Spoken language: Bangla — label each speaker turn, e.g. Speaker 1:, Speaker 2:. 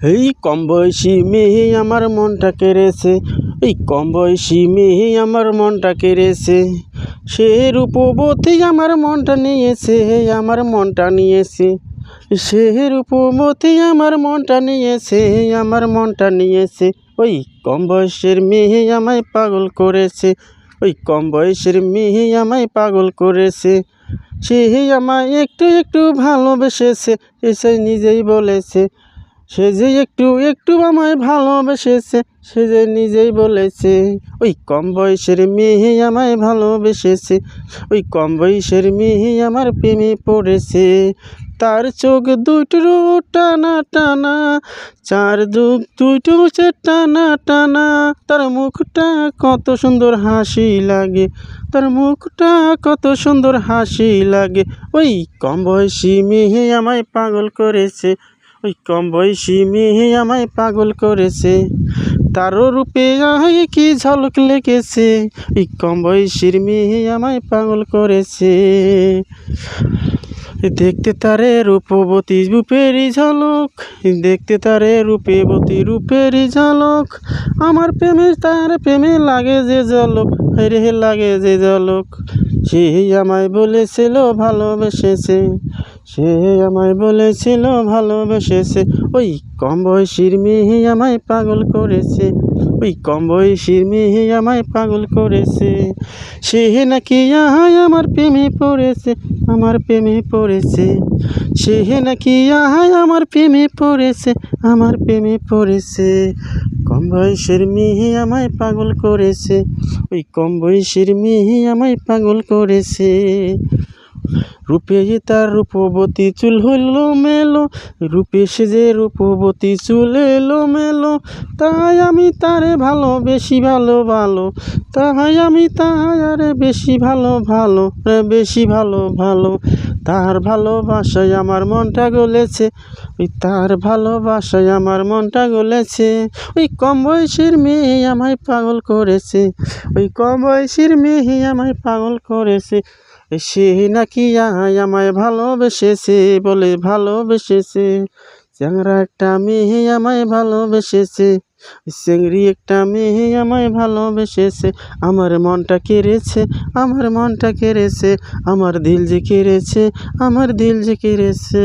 Speaker 1: এই কম বয়সী মেয়ে আমার মনটা কেড়েছে, এই কম বয়সী মেয়ে আমার মনটা কেড়েছে। সে রূপবতী আমার মনটা নিয়েছে, আমার মনটা নিয়েছে। সে রূপবতী আমার মনটা নিয়েছে, আমার মনটা নিয়েছে। ওই কম বয়সের মেয়ে আমায় পাগল করেছে, ওই কম বয়সের মেয়ে আমায় পাগল করেছে। সে আমায় একটু একটু ভালোবেসেছে, এসে নিজেই বলেছে সে যে একটু একটু আমায় ভালোবেসেছে, সে যে নিজেই বলেছে, ওই কম বয়সের মেয়ে আমায় ভালোবেসেছে, ওই কম বয়সের মেয়ে আমার প্রেমে পড়েছে। তার চোখ দুটো টানা টানা, চার দুঃখ দুটো হচ্ছে টানা টানা। তার মুখটা কত সুন্দর হাসি লাগে, তার মুখটা কত সুন্দর হাসি লাগে। ওই কম বয়সী মেয়ে আমায় পাগল করেছে ওই কম বয়সী মেয়ে আমায় পাগল করেছে। তারও রূপে আয় কি ঝলক লেগেছে। ওই কম বয়সীর মেয়ে আমায় পাগল করেছে। দেখতে তারে রূপবতী রূপেরই ঝলক, দেখতে তারে রূপবতী রূপেরই ঝলক। আমার প্রেমে, তার প্রেমে লাগে যে ঝলক রে লাগে যে ঝলক। সে আমায় বলেছিল ভালোবেসেছে, সে আমায় বলেছিল ভালোবেসেছে। ওই কম বয়সীর মেয়ে আমায় পাগল করেছে, ওই কম বয়সীর মেয়ে আমায় পাগল করেছে। সে নাকি আহাই আমার প্রেমে পড়েছে, আমার প্রেমে পড়েছে। সে নাকি আহাই আমার প্রেমে পড়েছে, আমার প্রেমে পড়েছে। কম বয়সের মেয়ে আমায় পাগল করেছে। ওই কম বয়সের মেয়ে আমায় পাগল করেছে। রূপে তার রূপবতী চুল হইল মেলো, রূপে সে যে রূপবতী চুল এলো মেলো তাই আমি তারে ভালো বেশি ভালো ভালো তাই আমি তারে বেশি ভালো ভালো বেশি ভালো ভালো। তার ভালোবাসায় আমার মনটা গলেছে। ওই তার ভালোবাসায় আমার মনটা গলেছে। ওই কম বয়সের মেয়ে আমায় পাগল করেছে। ওই কম বয়সের মেয়ে আমায় পাগল করেছে। সে নাকি আমায় ভালোবেসেছে বলে ভালোবেসেছে। চ্যাংরা একটা মেয়ে আমায় ভালোবেসেছে চেংড়ি একটা মেয়ে আমায় ভালোবেসেছে। আমার মনটা কেড়েছে, আমার মনটা কেড়েছে, আমার দিল যে কেড়েছে, আমার দিল যে কেড়েছে।